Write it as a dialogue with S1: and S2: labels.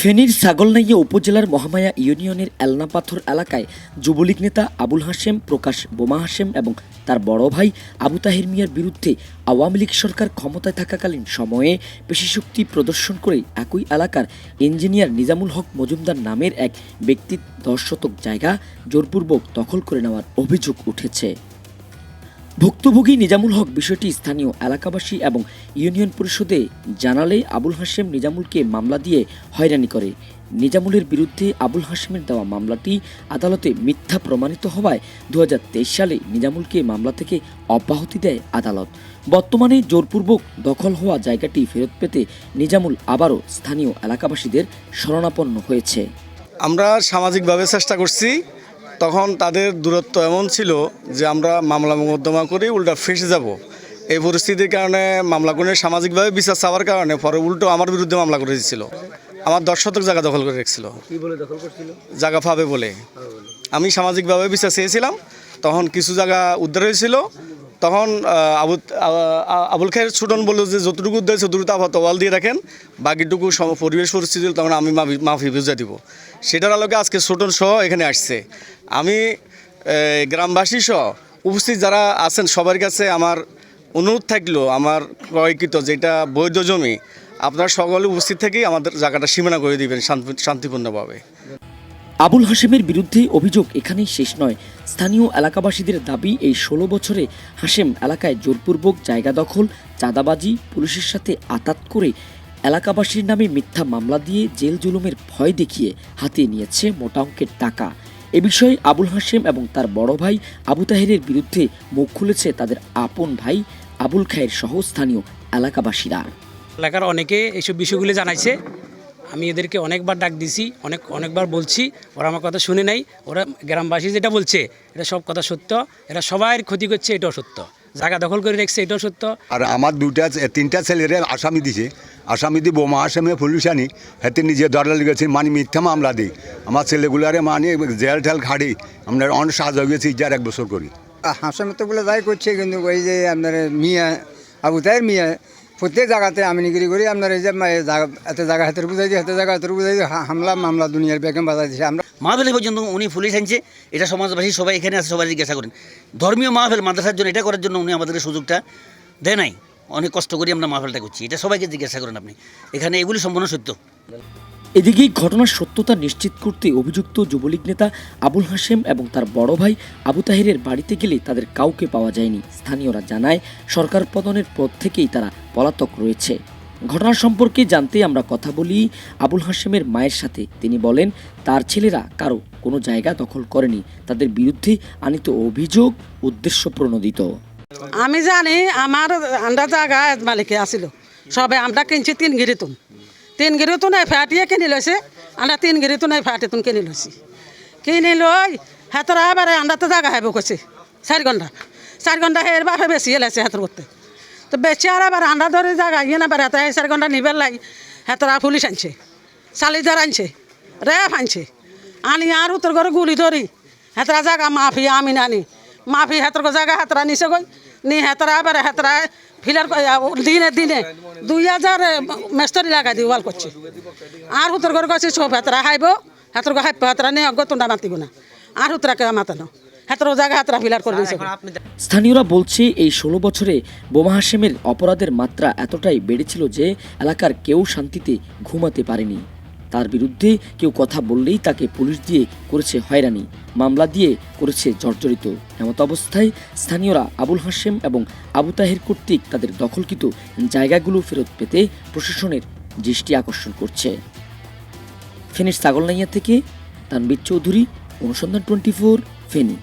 S1: ফেনীর ছাগলনাইয়া উপজেলার মহামায়া ইউনিয়নের এলনাপাথর এলাকায় যুবলীগ নেতা আবুল হাশেম, প্রকাশ বোমা হাশেম এবং তার বড় ভাই আবু তাহির মিয়ার বিরুদ্ধে আওয়ামী লীগ সরকার ক্ষমতায় থাকাকালীন সময়ে পেশিশক্তি প্রদর্শন করে একই এলাকার ইঞ্জিনিয়ার নিজামুল হক মজুমদার নামের এক ব্যক্তির দশ শতক জায়গা জোরপূর্বক দখল করে নেওয়ার অভিযোগ উঠেছে। ভুক্তভোগী নিজামুল হক বিষয়টি স্থানীয় এলাকাবাসী এবং ইউনিয়ন পরিষদে জানালে আবুল হাশেম নিজামুলকে মামলা দিয়ে হয়রানি করে। নিজামুলের বিরুদ্ধে আবুল হাশেমের দেওয়া মামলাটি আদালতে মিথ্যা প্রমাণিত হওয়ায় দু হাজার তেইশ সালে নিজামুলকে মামলা থেকে অব্যাহতি দেয় আদালত। বর্তমানে জোরপূর্বক দখল হওয়া জায়গাটি ফেরত পেতে নিজামুল আবারও স্থানীয় এলাকাবাসীদের শরণাপন্ন হয়েছে।
S2: আমরা সামাজিকভাবে চেষ্টা করছি তখন তাদের দূরত্ব এমন ছিল যে আমরা মামলা মোকদ্দমা করে উল্টা ফেসে যাব। এই পরিস্থিতির কারণে মামলা করে সামাজিকভাবে বিচার চাওয়ার কারণে পরে উল্টো আমার বিরুদ্ধে মামলা করে দিয়েছিল। আমার দশ শতক জায়গা দখল করে রেখেছিল। জায়গা পাবে বলে। আমি সামাজিকভাবে বিচার চেয়েছিলাম। তখন কিছু জায়গা উদ্ধার হয়েছিল। তখন আবু আবুল খায়ের ছুটন বলল যে, যতটুকু উদ্ধার হয়েছে দ্রুত আপাতত দিয়ে রাখেন। বাকিটুকু পরিবেশ পরিস্থিতি তখন আমি মাফি বুঝে দিব। সেটার আলোকে আজকে ছোটন সহ এখানে আসছে। আমি গ্রামবাসী সহ উপস্থিত যারা আছেন, সবার কাছে আমার অনুরোধ থাকল, আমার ক্রয়কৃত যেটা বৈধ জমি, আপনারা সকলে উপস্থিত থেকেই আমাদের জায়গাটা সীমানা করে দিবেন শান্তি- শান্তিপূর্ণভাবে।
S1: আবুল হাশেমের বিরুদ্ধে অভিযোগ এখানেই শেষ নয়। স্থানীয় এলাকাবাসীদের দাবি, এই ষোলো বছরে হাশেম এলাকায় জোরপূর্বক জায়গা দখল, চাঁদাবাজি, পুলিশের সাথে আতাত করে এলাকাবাসীর নামে মিথ্যা মামলা দিয়ে জেল জুলুমের ভয় দেখিয়ে হাতিয়ে নিয়েছে মোটা অঙ্কের টাকা। এ বিষয়ে আবুল হাশেম এবং তার বড় ভাই আবু তাহেরের বিরুদ্ধে মুখ খুলেছে তাদের আপন ভাই আবুল খায়ের সহ স্থানীয় এলাকাবাসীরা।
S3: এলাকার অনেকে এইসব বিষয়গুলি জানাইছে। আমি এদেরকে অনেকবার ডাক দিছি অনেক অনেকবার বলছি ওরা আমার কথা শুনে নাই ওরা গ্রামবাসী যেটা বলছে এটা সব কথা সত্য এটা সবাই ক্ষতি করছে এটাও সত্য। জায়গা দখল করে রেখেছে এটাও সত্য।
S4: আর আমার দুইটা তিনটা ছেলেরে আসামি দিছে। আসামি দি বোমা আসামে পুলিশ আনি হাতে নিজে দরলা গেছি মানে মিথ্যা মামলা দিই আমার ছেলেগুলারে মানে জেল ঠেল খাড়ি আমরা অনেক সাহায্য হয়ে গেছি যার এক বছর করি।
S5: হাসামতো বলে যাই করছে কিন্তু ওই যে আপনার মিয়া আবু তাইর মিয়া প্রত্যেক জায়গাতে আমি নিগিরি করি, আপনার এই যে এত জায়গা হাতের বুঝাই দিয়ে, এত জায়গা হাতের বুঝাই দিয়ে হামলা, মামলা, দুনিয়ার বেগম বাজাই দিয়েছে আমরা
S6: মাহফিলে পর্যন্ত উনি পুলিশ আনছে, এটা সমাজবাসী সবাই এখানে আছে, সবাই জিজ্ঞাসা করেন। ধর্মীয় মাহফিল মাদ্রাসার জন্য এটা করার জন্য উনি আমাদের সুযোগটা দেয় নাই। অনেক কষ্ট করে আমরা মাহফিলটা করছি। এটা সবাইকে জিজ্ঞাসা করেন আপনি। এখানে এগুলি সম্পূর্ণ সত্য।
S1: এদিকে ঘটনার সত্যতা নিশ্চিত করতে অভিযুক্ত যুবলীগ নেতা আবুল হাশেম এবং তার বড় ভাই আবু তাহিরের বাড়িতে গেলে তাদের কাউকে পাওয়া যায়নি। স্থানীয়রা জানায়, সরকার পতনের পর থেকেই তারা পলাতক রয়েছে। ঘটনা সম্পর্কে জানতে আমরা কথা বলি আবুল হাশেমের মায়ের সাথে। তিনি বলেন, তার ছেলেরা কারও কোনো জায়গা দখল করেনি। তাদের বিরুদ্ধে আনিত অভিযোগ উদ্দেশ্য প্রণোদিত।
S7: আমি জানি আমার আন্ডা জায়গা মালিকে আসিল সবে আমরা কিনছি তিন তিন গিরিতুন নাই ফ্যাটিয়ে কিনি লৈছে। আমরা তিন গিরিতুন এই ফ্যাটিতুন কিনি লৈছি। কিনি লৈ হেতরা এবারে আমরা তো জায়গা হেব কৈছে চারি ঘণ্টা চারি ঘণ্টা এর বাপে বেশি এলাইছে হেতর করতে তো বেশি আর এবার আন্ডা ধরে জাগা ইয়ে না বেড়াতে চারি ঘণ্টা নিবেল লাই হেতরা পুলিশ আনছে। চালিদার আনছে রেফ আনছে। আনি আর উত্তর করে গুলি ধরি হেতরা জাগা, মাফি আমি নানি মাফি হেতর জায়গা হেতরা নিছে গই নি হেতরা, এবারে হেতরা, ফিলার দিনে দিনে দুই হাজার মেস্তরি লাগাই দি ওয়াল করছে। আর উত্তর করে গেছে, সব হেতরা হাইব, হেতর হাইব, হেতরা নিয়ে অজ্ঞ তুন্ডা মাতিব না। আর উত্তরাকে মাতানো। হেতর জায়গা হেতরা ফিলার করে দিয়েছে।
S1: স্থানীয়রা বলছে, এই ষোলো বছরে বোমা হাশেমের অপরাধের মাত্রা এতটাই বেড়েছিল যে এলাকার কেউ শান্তিতে ঘুমাতে পারেনি। তার বিরুদ্ধে কেউ কথা বললেই তাকে পুলিশ দিয়ে করেছে হয়রানি, মামলা দিয়ে করেছে জর্জরিত। এমত অবস্থায় স্থানীয়রা আবুল হাশেম এবং আবু তাহের কর্তৃক তাদের দখলকৃত জায়গাগুলো ফেরত পেতে প্রশাসনের দৃষ্টি আকর্ষণ করছে। ফেনীর ছাগলনাইয়া থেকে তানবীর চৌধুরী, অনুসন্ধান টোয়েন্টি ফোর, ফেনী।